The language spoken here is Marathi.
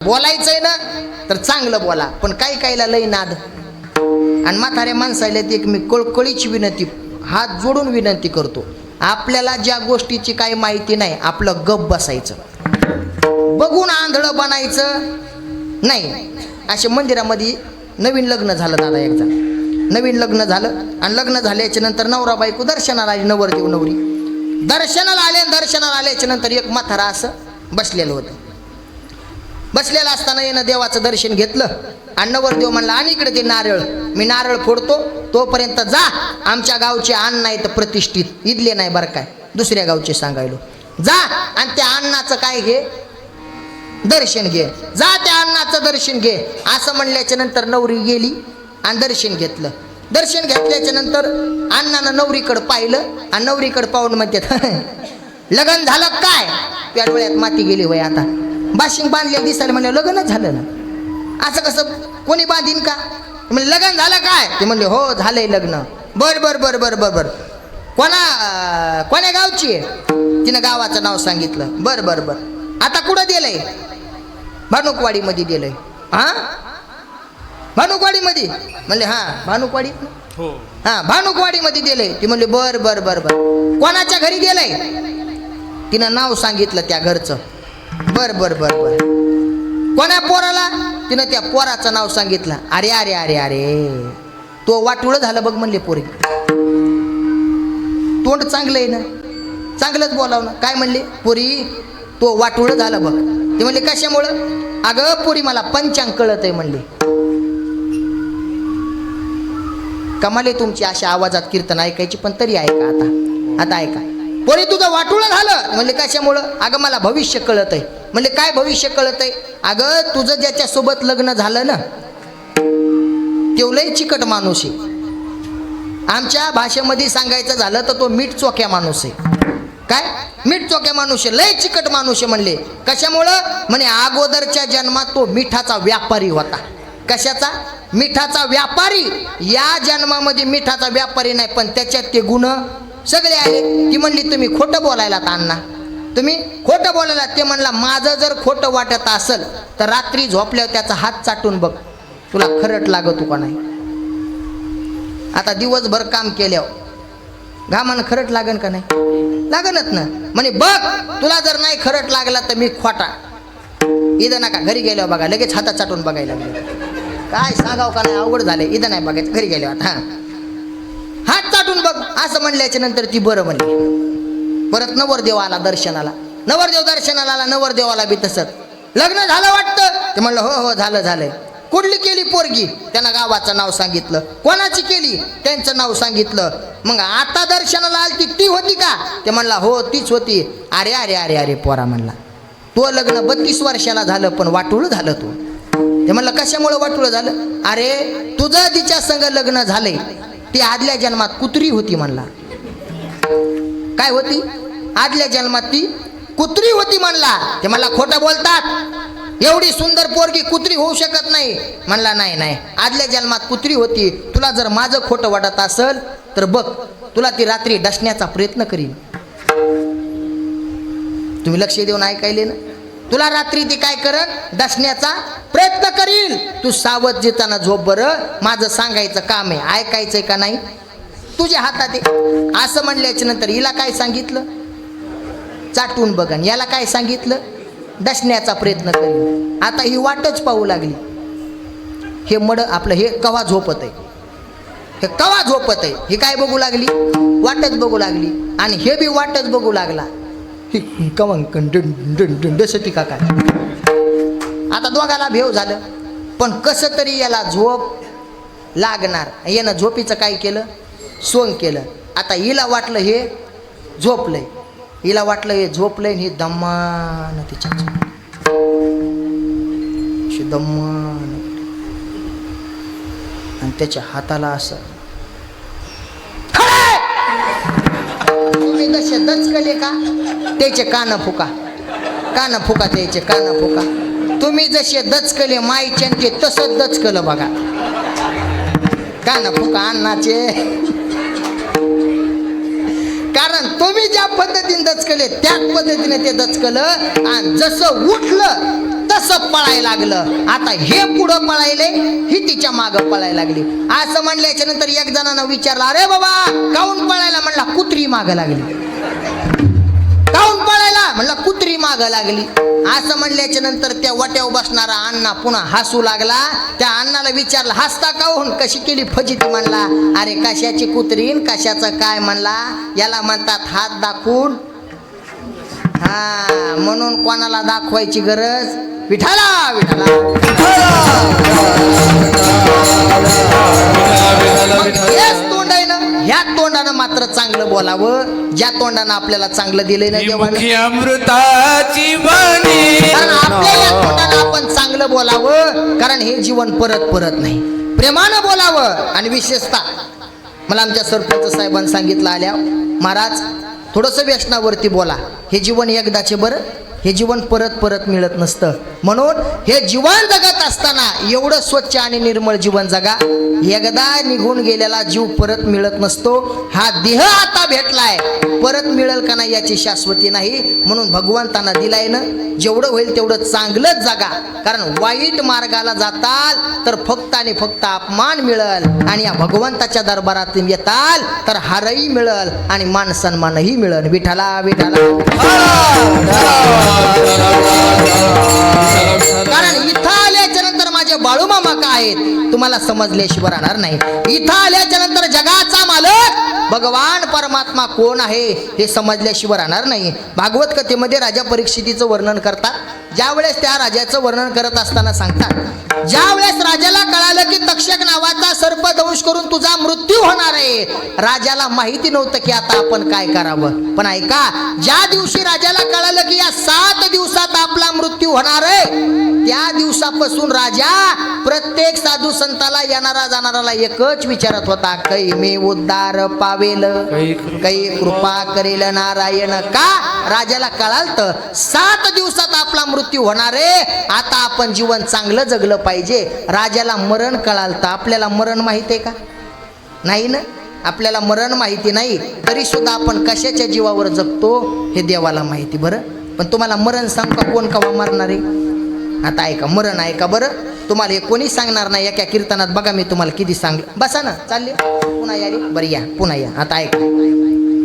बोलायचंय ना तर चांगलं बोला पण काही काहीला लय नाद. आणि म्हाताऱ्या माणसाला एक मी कळकळीची विनंती हात जोडून विनंती करतो. आपल्याला ज्या गोष्टीची काही माहिती नाही आपलं गप बसायचं. बघून आंधळं बनायचं. नाही असे मंदिरामध्ये नवीन लग्न झालं दादा एकदा. नवीन लग्न झालं आणि लग्न झाल्याच्यानंतर नवरा बायको दर्शनाला आली नवरदेव नवरी. दर्शनाला आले आणि दर्शनाला आल्याच्यानंतर एक म्हातारा असं बसलेलं होतं. बसलेला असताना येणं देवाचं दर्शन घेतलं. आणि नवरदेव म्हणला आणि इकडे ते नारळ. मी नारळ फोडतो तोपर्यंत जा. आमच्या गावचे अन्न नाही तर प्रतिष्ठित. इदले नाही बरं काय. दुसऱ्या गावचे सांगायलो. जा आणि त्या अन्नाचं काय घे? दर्शन घे. जा त्या अन्नाचं दर्शन घे. असं म्हणल्याच्या नंतर नवरी गेली आणि दर्शन घेतलं. दर्शन घेतल्याच्या नंतर अण्णानं नवरीकडं पाहिलं आणि नवरीकडं पाहून म्हणतात लग्न झालं काय? त्या डोळ्यात माती गेली वय आता. बाशिंग बांधले दिसायला म्हणलं लग्नच झालं ना. असं कसं कोणी बांधीन का? म्हणजे लग्न झालं काय? ते म्हणले हो झालंय लग्न. बर बर बर बर बर बर. कोणा कोण्या गावची आहे? तिनं गावाचं नाव सांगितलं. बर बर बर. आता कुठं दिलंय? भानुकवाडीमध्ये दिलंय. हा भानुकवाडीमध्ये. म्हणले हा भानुकवाडी? हो. हा भानुकवाडीमध्ये दिलंय. ती म्हणले बर बर बर बर. कोणाच्या घरी गेलंय तिनं नाव सांगितलं त्या घरचं. बर बर बर बर. कोणा पोराला? तिनं त्या पोराचं नाव सांगितलं. अरे अरे अरे अरे. तो वाटुळ झालं बघ म्हणले पोरी. तोंड चांगलं आहे ना? चांगलंच बोलाव ना. काय म्हणले? पोरी तो वाटुळ झालं बघ. ते म्हणले कशामुळं? अगं पोरी मला पंचांग कळत आहे म्हणले. कमाले तुमची अशा आवाजात कीर्तन ऐकायची पण तरी ऐका आता. आता ऐका. पोरी तुझं वाटुळं झालं. म्हणजे कशामुळं? अगं मला भविष्य कळत आहे म्हणले काय भविष्य कळत आहे अगं तुझं ज्याच्यासोबत लग्न झालं ना तेवलंही चिकट माणूस आहे. आमच्या भाषेमध्ये सांगायचं झालं तर तो मीठ चोक्या माणूस आहे. काय? मीठ चोक्या माणूस आहे. लय चिकट माणूस आहे म्हणले. कशामुळं? म्हणे अगोदरच्या जन्मात तो मिठाचा व्यापारी होता. कशाचा? मिठाचा व्यापारी. या जन्मामध्ये मिठाचा व्यापारी नाही पण त्याच्यात ते गुण सगळे आले ती म्हणली तुम्ही खोटं बोलायला अण्णा. तुम्ही खोटं बोलायला ते म्हणला माझं जर खोटं वाटत असेल तर रात्री झोपल्यावर त्याचा हात चाटून बघ. तुला खरट लागत का नाही? आता दिवसभर काम केल्यावर घामान खरट लागन का नाही? लागनच ना. म्हणे बघ तुला जर नाही खरट लागला तर मी खोटा. इथं नका घरी गेल्यावर बघा. लगेच हातात चाटून बघायला काय सांगाव का नाही? अवघड झाले इथं नाही बघायचं. घरी गेल्यावर. हां. असं म्हणल्याच्या नंतर ती बरं म्हणली. परत नवरदेव आला दर्शनाला. नवरदेव दर्शनाला आला नवरदेवाला बी तसंच लग्न झालं वाटतं. ते म्हणलं हो हो झालं झालंय. कुठली केली पोरगी? त्यांना गावाचं नाव सांगितलं. कोणाची केली? त्यांचं नाव सांगितलं. मग आता दर्शनाला आलती ती होती का? ते म्हणला हो तीच होती. अरे अरे अरे अरे पोरा म्हणला. तो लग्न बत्तीस वर्षाला झालं पण वाटूळ झालं तू. ते म्हणलं कशामुळं वाटूळ झालं? अरे तुझं तिच्या संग लग्न झालंय. ती आदल्या जन्मात कुत्री होती म्हणला. काय होती? आदल्या जन्मात ती कुत्री होती म्हणला. ते मला खोटं बोलतात. एवढी सुंदर पोरगी कुत्री होऊ शकत नाही. म्हणला नाही नाही. आदल्या जन्मात कुत्री होती. तुला जर माझं खोटं वाटत असेल तर बघ तुला ती रात्री डसण्याचा प्रयत्न करीन. तुम्ही लक्ष देऊन ऐकायले ना? तुला रात्री ती काय करत दसण्याचा प्रयत्न करील तू सावध जिताना झोप बरं. माझं सांगायचं काम आहे. ऐकायचंय का नाही? तुझ्या हातात असं म्हणल्याच्या नंतर हिला काय सांगितलं? चाटून बघन. याला काय सांगितलं? दसण्याचा प्रयत्न करील आता ही वाटच पाहू लागली. हे मड आपलं हे कवा झोपत आहे? हे कवा झोपत आहे? ही काय बघू लागली? वाटच बघू लागली. आणि हे बी वाटच बघू लागला. ही कवा डंडसटी का काय आता दोघाला भेव झालं. पण कसं तरी याला झोप लागणार. यानं झोपीचं काय केलं? सोंग केलं. आता हिला वाटलं हे झोपलंय. हिला वाटलं हे झोपलंय आणि हे दम्मान तिच्या दम्मान आणि त्याच्या हाताला असं तुम्ही दचकले का? त्याचे कान फुका. कान फुका त्याचे कान फुका. तुम्ही जसे दचकले माईचे ते तसंच दचकलं बघा. कान फुका अन्नाचे. कारण तुम्ही ज्या पद्धतीने दचकले त्याच पद्धतीने ते दचकलं आणि जसं उठलं तसं पळायला लागलं. आता हे पुढं पळायले ही तिच्या माग पळायला लागली. असं म्हणल्याच्या नंतर एक जणांना विचारलं अरे बाबा काऊन पळायला? म्हणला कुत्री माग लागली. म्हणलं कुत्री माग लागली. असं म्हणल्याच्या नंतर त्या वट्यावर बसणारा अण्णा पुन्हा हसू लागला. त्या अण्णाला विचारलं हसता काऊन हो? कशी केली फजिती म्हणला. अरे कशाची कुत्रीन कशाचं काय म्हणला. याला म्हणतात हात दाखवून. हा म्हणून कोणाला दाखवायची गरज? विठाला विठाला बोलावं. ज्या तोंडानं आपल्याला चांगलं दिलंय ना देवानं? अमृताची वाणी. कारण आपल्या या तोंडानं आपण चांगलं बोलावं. कारण हे जीवन परत परत नाही. प्रेमानं बोलावं. आणि विशेषतः मला आमच्या सरपंच साहेबांनी सांगितलं आल्या महाराज थोडंसं व्यसनावरती बोला. हे जीवन एकदाचे बरं. हे जीवन परत परत मिळत नसतं. म्हणून हे जीवन जगत असताना एवढं स्वच्छ आणि निर्मळ जीवन जगा. एकदा निघून गेलेला जीव परत मिळत नसतो. हा देह आता भेटलाय. परत मिळेल का नाही याची शाश्वती नाही. म्हणून भगवंतांना दिलाय ना जेवढं होईल तेवढं चांगलंच जगा. कारण वाईट मार्गाला जाताल तर फक्त आणि फक्त अपमान मिळल. आणि या भगवंताच्या दरबारात येताल तर हारही मिळल आणि मान सन्मानही मिळल. विठाला विठाला आहेत तुम्हाला समजल्याशिवाय राहणार नाही. इथं आल्याच्यानंतर जगाचा मालक भगवान परमात्मा कोण आहे हे समजल्याशिवाय राहणार नाही. भागवत कथेमध्ये राजा परीक्षितीचं वर्णन करतात. ज्यावेळेस त्या राजाचं वर्णन करत असताना सांगतात ज्यावेळेस राजाला कळालं की तक्षक नावाचा सर्प दंश करून तुझा मृत्यू होणार आहे राजाला माहिती नव्हतं की आता आपण काय करावं. पण ऐका ज्या दिवशी राजाला कळालं की या सात दिवसात मृत्यू होणार आहे. त्या दिवसापासून राजा प्रत्येक साधू संताला येणारा जाणाराला एकच विचारत होता कै मे उद्धार पावेल? काही कृपा करेल नारायण का? राजाला कळालत सात दिवसात आपला मृत्यू होणार आहे. आता आपण जीवन चांगलं जगलं पाहिजे. राजाला मरण कळालतं. आपल्याला मरण माहीत आहे का? नाही ना? आपल्याला मरण माहिती नाही. तरी सुद्धा आपण कशाच्या जीवावर जगतो हे देवाला माहिती बरं? पण तुम्हाला मरण सांग का कोण कवा मरणार आहे? आता ऐका मरण ऐका बरं? तुम्हाला हे कोणी सांगणार नाही एका कीर्तनात बघा मी तुम्हाला किती सांगलं. बसा ना चालले. पुन्हा या रे. बरं या पुन्हा या. आता ऐका.